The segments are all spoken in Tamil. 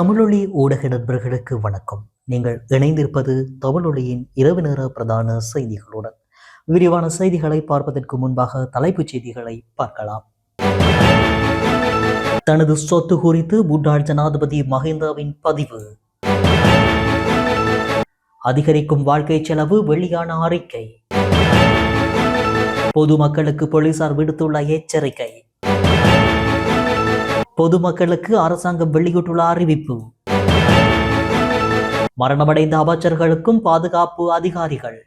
தமிழொலி ஊடக நண்பர்களுக்கு வணக்கம். நீங்கள் இணைந்திருப்பது தமிழொலியின் இரவு நேர பிரதான செய்திகளுடன். விரிவான செய்திகளை பார்ப்பதற்கு முன்பாக தலைப்புச் செய்திகளை பார்க்கலாம். தனது சொத்து குறித்து முன்னாள் ஜனாதிபதி மஹிந்தாவின் பதிவு. அதிகரிக்கும் வாழ்க்கை செலவு வெளியான அறிக்கை. பொதுமக்களுக்கு போலீசார் விடுத்துள்ள எச்சரிக்கை. பொதுமக்களுக்கு அரசாங்கம் வெளியிட்டுள்ள அறிவிப்பு. மரணமடைந்த அமைச்சர்களுக்கும் பாதுகாப்பு அதிகாரிகள்.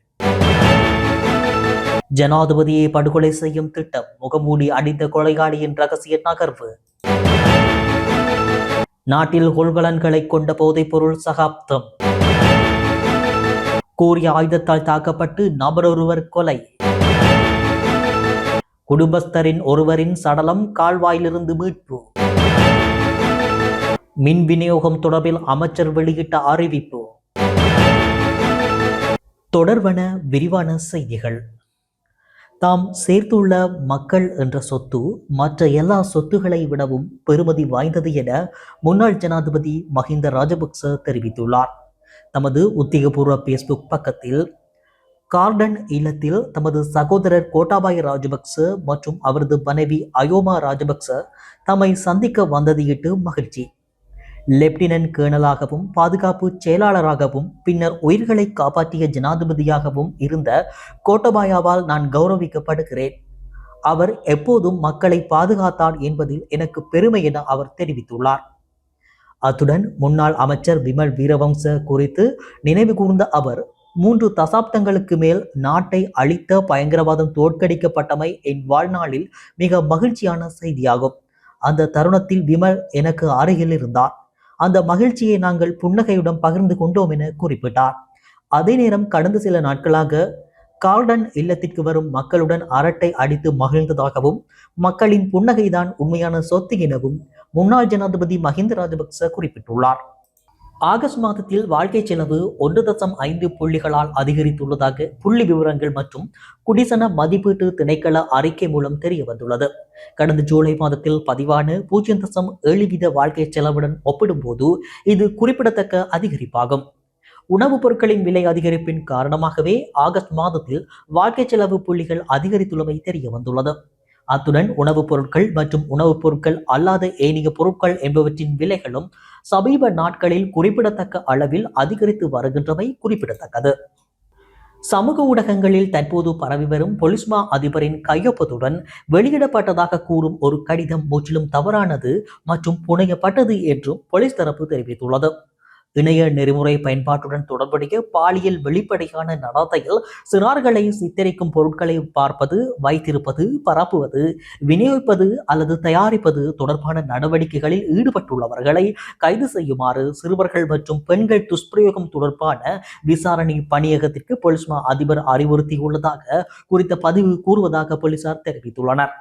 ஜனாதிபதியை படுகொலை செய்யும் திட்டம் முகமூடி அடித்த கொலையாளியின் ரகசிய நகர்வு. நாட்டில் கொள்கலன்களை கொண்ட போதைப் பொருள் சகாப்தம். கூறிய ஆயுதத்தால் தாக்கப்பட்டு நபரொருவர் கொலை. குடும்பஸ்தரின் ஒருவரின் சடலம் கால்வாயிலிருந்து மீட்பு. மின் விநியோகம் தொடர்பில் அமைச்சர் வெளியிட்ட அறிவிப்பு. தொடர்வன விரிவான செய்திகள். தாம் சேர்த்துள்ள மக்கள் என்ற சொத்து மற்ற எல்லா சொத்துக்களை விடவும் பெறுமதி வாய்ந்தது என முன்னாள் ஜனாதிபதி மஹிந்த ராஜபக்ச தெரிவித்துள்ளார். தமது உத்தியோகபூர்வ பேஸ்புக் பக்கத்தில் கார்டன் இல்லத்தில் தமது சகோதரர் கோட்டாபாய ராஜபக்ச மற்றும் அவரது மனைவி அயோமா ராஜபக்ச தம்மை சந்திக்க வந்ததையிட்டு மகிழ்ச்சி. லெப்டினன்ட் கேர்னலாகவும் பாதுகாப்பு செயலாளராகவும் பின்னர் உயிர்களை காப்பாற்றிய ஜனாதிபதியாகவும் இருந்த கோட்டபாயாவால் நான் கௌரவிக்கப்படுகிறேன். அவர் எப்போதும் மக்களை பாதுகாத்தார் என்பதில் எனக்கு பெருமை என அவர் தெரிவித்துள்ளார். அத்துடன் முன்னாள் அமைச்சர் விமல் வீரவம்ச குறித்து நினைவு கூர்ந்த அவர் மூன்று தசாப்தங்களுக்கு மேல் நாட்டை அழித்த பயங்கரவாதம் தோற்கடிக்கப்பட்டமை என் வாழ்நாளில் மிக மகிழ்ச்சியான செய்தியாகும். அந்த தருணத்தில் விமல் எனக்கு அருகில் இருந்தார். அந்த மகிழ்ச்சியை நாங்கள் புன்னகையுடன் பகிர்ந்து கொண்டோம் என குறிப்பிட்டார். அதே நேரம் கடந்த சில நாட்களாக கார்டன் இல்லத்திற்கு வரும் மக்களுடன் அரட்டை அடித்து மகிழ்ந்ததாகவும் மக்களின் புன்னகைதான் உண்மையான சொத்து எனவும் முன்னாள் ஜனாதிபதி மஹிந்த ராஜபக்ச குறிப்பிட்டுள்ளார். ஆகஸ்ட் மாதத்தில் வாழ்க்கை செலவு ஒன்று தசம் ஐந்து புள்ளிகளால் அதிகரித்துள்ளதாக புள்ளி விவரங்கள் மற்றும் குடிசன மதிப்பீட்டு திணைக்கள அறிக்கை மூலம் தெரிய வந்துள்ளது கடந்த ஜூலை மாதத்தில் பதிவான பூஜ்ஜியம் தசம் ஏழு வீத வாழ்க்கை செலவுடன் ஒப்பிடும்போது இது குறிப்பிடத்தக்க அதிகரிப்பாகும். உணவுப் பொருட்களின் விலை அதிகரிப்பின் காரணமாகவே ஆகஸ்ட் மாதத்தில் வாழ்க்கை செலவு புள்ளிகள் அதிகரித்துள்ளமை தெரிய வந்துள்ளது அத்துடன் உணவுப் பொருட்கள் மற்றும் உணவுப் பொருட்கள் அல்லாத ஏனைய பொருட்கள் என்பவற்றின் விலைகளும் சமீப நாட்களில் குறிப்பிடத்தக்க அளவில் அதிகரித்து வருகின்றமை குறிப்பிடத்தக்கது. சமூக ஊடகங்களில் தற்போது பரவி வரும் பொலிஸ்மா அதிபரின் கையொப்பத்துடன் வெளியிடப்பட்டதாக கூறும் ஒரு கடிதம் முற்றிலும் தவறானது மற்றும் புனையப்பட்டது என்றும் போலீஸ் தரப்பு தெரிவித்துள்ளது. இணைய நெறிமுறை பயன்பாட்டுடன் தொடர்புடைய பாலியல் வெளிப்படையான நடத்தையில் சிறார்களை சித்தரிக்கும் பொருட்களை பார்ப்பது வைத்திருப்பது பரப்புவது விநியோகிப்பது அல்லது தயாரிப்பது தொடர்பான நடவடிக்கைகளில் ஈடுபட்டுள்ளவர்களை கைது செய்யுமாறு சிறுவர்கள் மற்றும் பெண்கள் துஷ்பிரயோகம் தொடர்பான விசாரணை பணியகத்திற்கு போலீஸ் அதிபர் அறிவுறுத்தியுள்ளதாக குறித்த பதிவு கூறுவதாக போலீசார் தெரிவித்துள்ளனர்.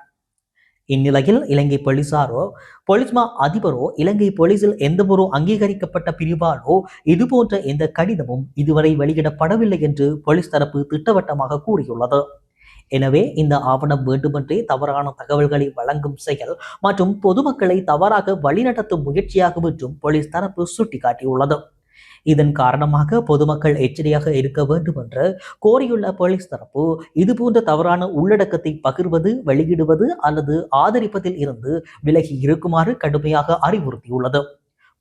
இந்நிலையில் இலங்கை போலீசாரோ போலீஸ்மா அதிபரோ இலங்கை போலீசில் ஒரு அங்கீகரிக்கப்பட்ட பிரிவாலோ இதுபோன்ற எந்த கடிதமும் இதுவரை வெளியிடப்படவில்லை என்று போலீஸ் தரப்பு திட்டவட்டமாக கூறியுள்ளது. எனவே இந்த ஆவணம் வேண்டுமென்றே தவறான தகவல்களை வழங்கும் செயல் மற்றும் பொதுமக்களை தவறாக வழிநடத்தும் முயற்சியாகும் என்றும் போலீஸ் தரப்பு சுட்டிக்காட்டியுள்ளது. இதன் காரணமாக பொதுமக்கள் எச்சரியாக இருக்க வேண்டும் என்று கோரியுள்ள போலீஸ் தரப்பு இதுபோன்ற தவறான உள்ளடக்கத்தை பகிர்வது வெளியிடுவது அல்லது ஆதரிப்பதில் இருந்து விலகி இருக்குமாறு கடுமையாக அறிவுறுத்தியுள்ளது.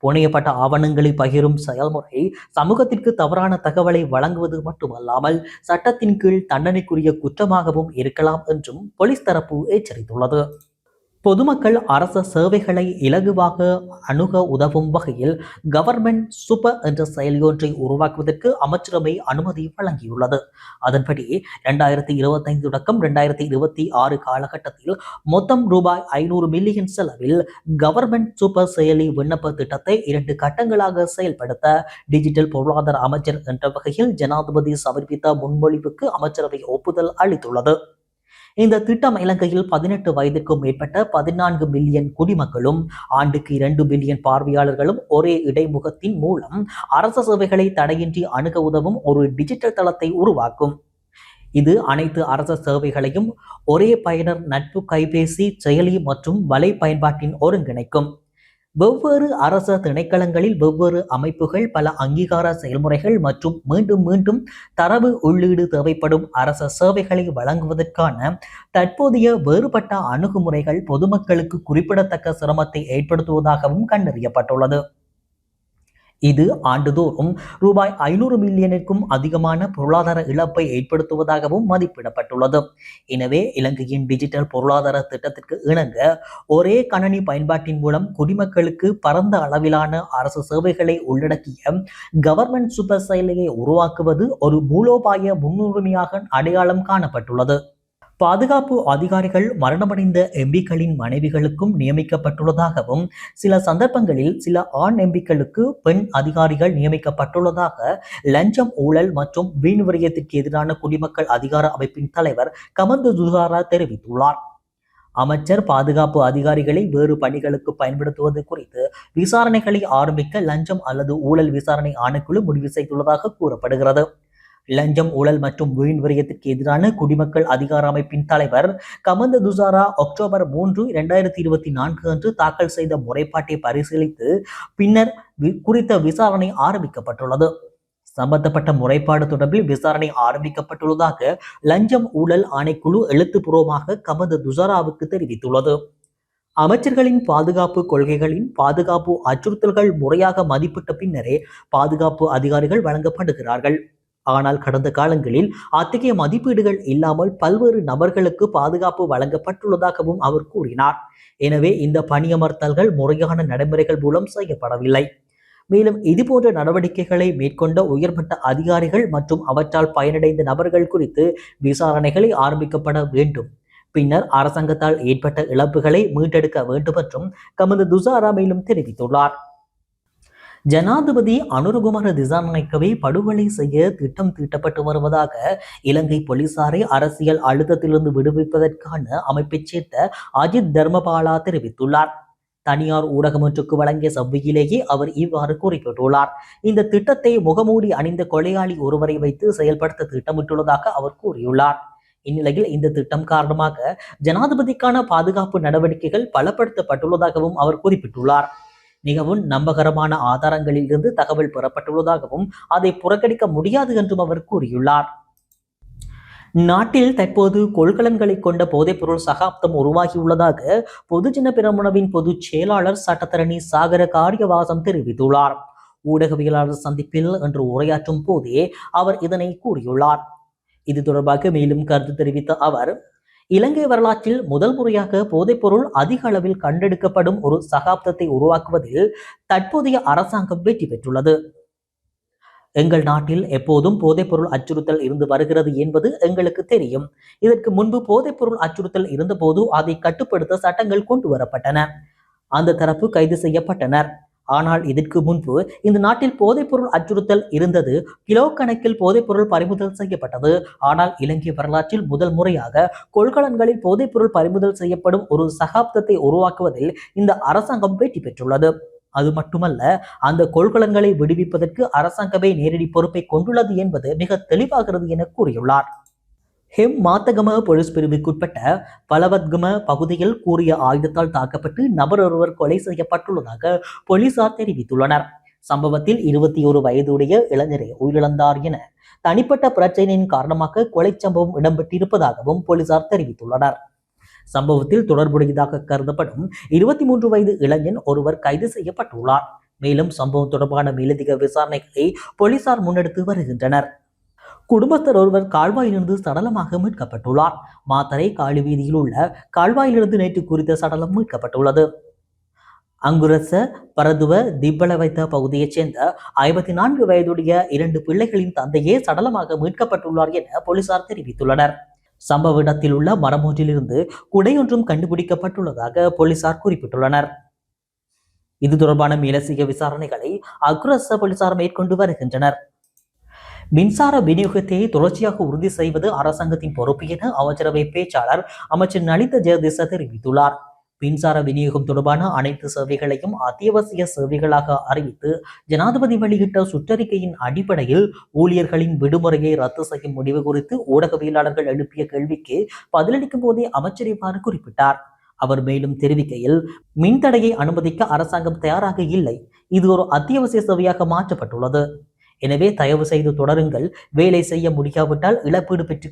புனையப்பட்ட ஆவணங்களை பகிரும் செயல்முறை சமூகத்திற்கு தவறான தகவலை வழங்குவது மட்டுமல்லாமல் சட்டத்தின் கீழ் தண்டனைக்குரிய குற்றமாகவும் இருக்கலாம் என்றும் போலீஸ் தரப்பு எச்சரித்துள்ளது. பொதுமக்கள் அரச சேவைகளை இலகுவாக அணுக உதவும் வகையில் கவர்மெண்ட் சூப்பர் என்ற செயலியொன்றை உருவாக்குவதற்கு அமைச்சரவை அனுமதி வழங்கியுள்ளது. அதன்படி இரண்டாயிரத்தி இருபத்தைந்து தொடக்கம் இரண்டாயிரத்தி இருபத்தி ஆறு காலகட்டத்தில் மொத்தம் ரூபாய் ஐநூறு மில்லியன் செலவில் கவர்மெண்ட் சூப்பர் செயலி விண்ணப்ப திட்டத்தை இரண்டு கட்டங்களாக செயல்படுத்த டிஜிட்டல் பொருளாதார அமைச்சர் என்ற வகையில் ஜனாதிபதி சமர்ப்பித்த முன்மொழிவுக்கு அமைச்சரவை ஒப்புதல் அளித்துள்ளது. இந்த திட்டம் இலங்கையில் பதினெட்டு வயதுக்கும் மேற்பட்ட பதினான்கு மில்லியன் குடிமக்களும் ஆண்டுக்கு இரண்டு பில்லியன் பார்வையாளர்களும் ஒரே இடைமுகத்தின் மூலம் அரச சேவைகளை தடையின்றி அணுக உதவும் ஒரு டிஜிட்டல் தளத்தை உருவாக்கும். இது அனைத்து அரச சேவைகளையும் ஒரே பயனர் நட்பு கைபேசி செயலி மற்றும் வலை பயன்பாட்டின் ஒருங்கிணைக்கும். வெவ்வேறு அரச திணைக்களங்களில் வெவ்வேறு அமைப்புகள் பல அங்கீகார செயல்முறைகள் மற்றும் மீண்டும் மீண்டும் தரவு உள்ளீடு தேவைப்படும் அரச சேவைகளை வழங்குவதற்கான தற்போதைய வேறுபட்ட அணுகுமுறைகள் பொதுமக்களுக்கு குறிப்பிடத்தக்க சிரமத்தை ஏற்படுத்துவதாகவும் கண்டறியப்பட்டுள்ளது. இது ஆண்டுதோறும் ரூபாய் ஐநூறு மில்லியனுக்கும் அதிகமான பொருளாதார இழப்பை ஏற்படுத்துவதாகவும் மதிப்பிடப்பட்டுள்ளது. எனவே இலங்கையின் டிஜிட்டல் பொருளாதார திட்டத்திற்கு இணங்க ஒரே கணனி பயன்பாட்டின் மூலம் குடிமக்களுக்கு பரந்த அளவிலான அரசு சேவைகளை உள்ளடக்கிய கவர்மெண்ட் சூப்பர் செயலியை உருவாக்குவது ஒரு மூலோபாய முன்னுரிமையாக அடையாளம் காணப்பட்டுள்ளது. பாதுகாப்பு அதிகாரிகள் மரணமடைந்த எம்பிக்களின் மனைவிகளுக்கும் நியமிக்கப்பட்டுள்ளதாகவும் சில சந்தர்ப்பங்களில் சில ஆண் எம்பிக்களுக்கு பெண் அதிகாரிகள் நியமிக்கப்பட்டுள்ளதாக லஞ்சம் ஊழல் மற்றும் வீண் விரயத்திற்கு எதிரான குடிமக்கள் அதிகார அமைப்பின் தலைவர் கமந்து துதாரா தெரிவித்துள்ளார். அமைச்சர் பாதுகாப்பு அதிகாரிகளை வேறு பணிகளுக்கு பயன்படுத்துவது குறித்து விசாரணைகளை ஆரம்பிக்க லஞ்சம் அல்லது ஊழல் விசாரணை ஆணைக்குழு முடிவு செய்துள்ளதாக கூறப்படுகிறது. லஞ்சம் ஊழல் மற்றும் வீண் விரயத்திற்கு எதிரான குடிமக்கள் அதிகார அமைப்பின் தலைவர் கமந்த துசாரா அக்டோபர் மூன்று இரண்டாயிரத்தி இருபத்தி நான்கு அன்று தாக்கல் செய்த முறைப்பாட்டை பரிசீலித்து பின்னர் வி- குறித்த விசாரணை ஆரம்பிக்கப்பட்டுள்ளது. சம்பந்தப்பட்ட முறைப்பாடு தொடர்பில் விசாரணை ஆரம்பிக்கப்பட்டுள்ளதாக லஞ்சம் ஊழல் ஆணைக்குழு எழுத்துப்பூர்வமாக கமந்த துசாராவுக்கு தெரிவித்துள்ளது. அமைச்சர்களின் பாதுகாப்பு கொள்கைகளின் பாதுகாப்பு அச்சுறுத்தல்கள் முறையாக மதிப்பிட்ட பின்னரே பாதுகாப்பு அதிகாரிகள் வழங்கப்படுகிறார்கள். ஆனால் கடந்த காலங்களில் அத்தகைய மதிப்பீடுகள் இல்லாமல் பல்வேறு நபர்களுக்கு பாதுகாப்பு வழங்கப்பட்டுள்ளதாகவும் அவர் கூறினார். எனவே இந்த பணியமர்த்தல்கள் முறையான நடைமுறைகள் மூலம் செய்யப்படவில்லை. மேலும் இதுபோன்ற நடவடிக்கைகளை மேற்கொண்ட உயர்மட்ட அதிகாரிகள் மற்றும் அவற்றால் பயனடைந்த நபர்கள் குறித்து விசாரணைகளை ஆரம்பிக்கப்பட வேண்டும். பின்னர் அரசாங்கத்தால் ஏற்பட்ட இழப்புகளை மீட்டெடுக்க வேண்டும் என்றும் கமது துசாரா மேலும் தெரிவித்துள்ளார். ஜனாதிபதி அனுரகுமார திசாநாயக்கவை படுகொலை செய்ய திட்டம் தீட்டப்பட்டு வருவதாக இலங்கை போலீசாரை அரசியல் அழுத்தத்திலிருந்து விடுவிப்பதற்கான அமைப்பைச் சேர்ந்த அஜித் தர்மபாலா தெரிவித்துள்ளார். தனியார் ஊடகம் ஒன்றுக்கு வழங்கிய சவ்வியிலேயே அவர் இவ்வாறு குறிப்பிட்டுள்ளார். இந்த திட்டத்தை முகமூடி அணிந்த கொலையாளி ஒருவரை வைத்து செயல்படுத்த திட்டமிட்டுள்ளதாக அவர் கூறியுள்ளார். இந்நிலையில் இந்த திட்டம் காரணமாக ஜனாதிபதிக்கான பாதுகாப்பு நடவடிக்கைகள் பலப்படுத்தப்பட்டுள்ளதாகவும் அவர் குறிப்பிட்டுள்ளார். மிகவும் நம்பகரமான ஆதாரங்களில் இருந்து தகவல் பெறப்பட்டுள்ளதாகவும் அதை புறக்கணிக்க முடியாது என்றும் அவர் கூறியுள்ளார். நாட்டில் தற்போது கொள்கலன்களை கொண்ட போதைப்பொருள் சகாப்தம் உருவாகியுள்ளதாக பொதுஜன பெரமுனவின் பொதுச் செயலாளர் சட்டத்தரணி சாகர காரியவாசம் தெரிவித்துள்ளார். ஊடகவியலாளர் சந்திப்பில் என்று உரையாற்றும் போதே அவர் இதனை கூறியுள்ளார். இது தொடர்பாக மேலும் கருத்து தெரிவித்த அவர் இலங்கை வரலாற்றில் முதல் முறையாக போதைப்பொருள் அதிக அளவில் கண்டெடுக்கப்படும் ஒரு சகாப்தத்தை உருவாக்குவதில் தற்போதைய அரசாங்கம் வெற்றி பெற்றுள்ளது. எங்கள் நாட்டில் எப்போதும் போதைப்பொருள் அச்சுறுத்தல் இருந்து வருகிறது என்பது எங்களுக்கு தெரியும். இதற்கு முன்பு போதைப்பொருள் அச்சுறுத்தல் இருந்தபோது அதை கட்டுப்படுத்த சட்டங்கள் கொண்டு வரப்பட்டன. அந்த தரப்பு கைது செய்யப்பட்டனர். ஆனால் இதற்கு முன்பு இந்த நாட்டில் போதைப்பொருள் அச்சுறுத்தல் இருந்தது. கிலோ கணக்கில் போதைப்பொருள் பறிமுதல் செய்யப்பட்டது. ஆனால் இலங்கை வரலாற்றில் முதல் முறையாக கொள்கலன்களில் போதைப்பொருள் பறிமுதல் செய்யப்படும் ஒரு சகாப்தத்தை உருவாக்குவதில் இந்த அரசாங்கம் வெற்றி பெற்றுள்ளது. அது மட்டுமல்ல அந்த கொள்கலன்களை விடுவிப்பதற்கு அரசாங்கமே நேரடி பொறுப்பை கொண்டுள்ளது என்பது மிக தெளிவாகிறது என கூறியுள்ளார். ஹெம் மாத்தகம போலீஸ் பிரிவுக்குட்பட்ட பலவத்கம பகுதியில் கூறிய ஆயுதத்தால் தாக்கப்பட்டு நபர் ஒருவர் கொலை செய்யப்பட்டுள்ளதாக போலீசார் தெரிவித்துள்ளனர். சம்பவத்தில் இருபத்தி ஒரு வயதுடைய இளைஞரை உயிரிழந்தார் என தனிப்பட்ட பிரச்சனையின் காரணமாக கொலை சம்பவம் இடம்பெற்றிருப்பதாகவும் போலீசார் தெரிவித்துள்ளனர். சம்பவத்தில் தொடர்புடையதாக கருதப்படும் இருபத்தி மூன்று வயது இளைஞன் ஒருவர் கைது செய்யப்பட்டுள்ளார். மேலும் சம்பவம் தொடர்பான மேலதிக விசாரணைகளை போலீசார் முன்னெடுத்து வருகின்றனர். குடும்பஸ்தர் ஒருவர் கால்வாயிலிருந்து சடலமாக மீட்கப்பட்டுள்ளார். மாத்தரை காலி வீதியில் உள்ள கால்வாயிலிருந்து நேற்று குறித்த சடலம் மீட்கப்பட்டுள்ளது. அங்குரச பரதுவ திப்பள வைத்த பகுதியைச் சேர்ந்த ஐம்பத்தி நான்கு வயதுடைய இரண்டு பிள்ளைகளின் தந்தையே சடலமாக மீட்கப்பட்டுள்ளார் என போலீசார் தெரிவித்துள்ளனர். சம்பவ இடத்தில் உள்ள மரம் ஒன்றிலிருந்து குடையொன்றும் கண்டுபிடிக்கப்பட்டுள்ளதாக போலீசார் குறிப்பிட்டுள்ளனர். இது தொடர்பான மேலசிக விசாரணைகளை அக்ரஸ போலீசார் மேற்கொண்டு வருகின்றனர். மின்சார விநியோகத்தை தொடர்ச்சியாக உறுதி செய்வது அரசாங்கத்தின் பொறுப்பு என அமைச்சரவை பேச்சாளர் அமைச்சர் நலித ஜெயதிச தெரிவித்துள்ளார். மின்சார விநியோகம் தொடர்பான அனைத்து சேவைகளையும் அத்தியாவசிய சேவைகளாக அறிவித்து ஜனாதிபதி வெளியிட்ட சுற்றறிக்கையின் அடிப்படையில் ஊழியர்களின் விடுமுறையை ரத்து செய்யும் முடிவு குறித்து ஊடகவியலாளர்கள் எழுப்பிய கேள்விக்கு பதிலளிக்கும் போதே அமைச்சர் இவ்வாறு குறிப்பிட்டார். அவர் மேலும் தெரிவிக்கையில் மின்தடையை அனுமதிக்க அரசாங்கம் தயாராக இல்லை. இது ஒரு அத்தியாவசிய சேவையாக மாற்றப்பட்டுள்ளது. எனவே தயவு செய்து தொடருங்கள். வேலை செய்ய முடியாவிட்டால் இழப்பீடு பெற்று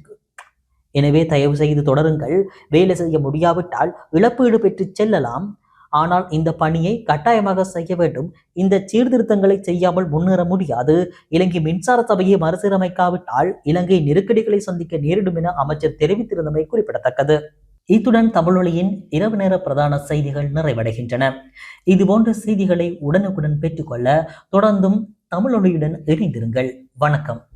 எனவே தயவு செய்து தொடருங்கள். வேலை செய்ய முடியாவிட்டால் இழப்பீடு பெற்று செல்லலாம். ஆனால் இந்த பணியை கட்டாயமாக செய்ய வேண்டும். இந்த சீர்திருத்தங்களை செய்யாமல் முன்னேற முடியாது. இலங்கை மின்சார சபையை மறுசீரமைக்காவிட்டால் இலங்கை நெருக்கடிகளை சந்திக்க நேரிடும் என அமைச்சர் தெரிவித்திருந்தமை குறிப்பிடத்தக்கது. இத்துடன் தமிழொலியின் இரவு நேர பிரதான செய்திகள் நிறைவடைகின்றன. இதுபோன்ற செய்திகளை உடனுக்குடன் பெற்றுக்கொள்ள தொடர்ந்தும் தமிழொலியுடன் இணைந்திருங்கள். வணக்கம்.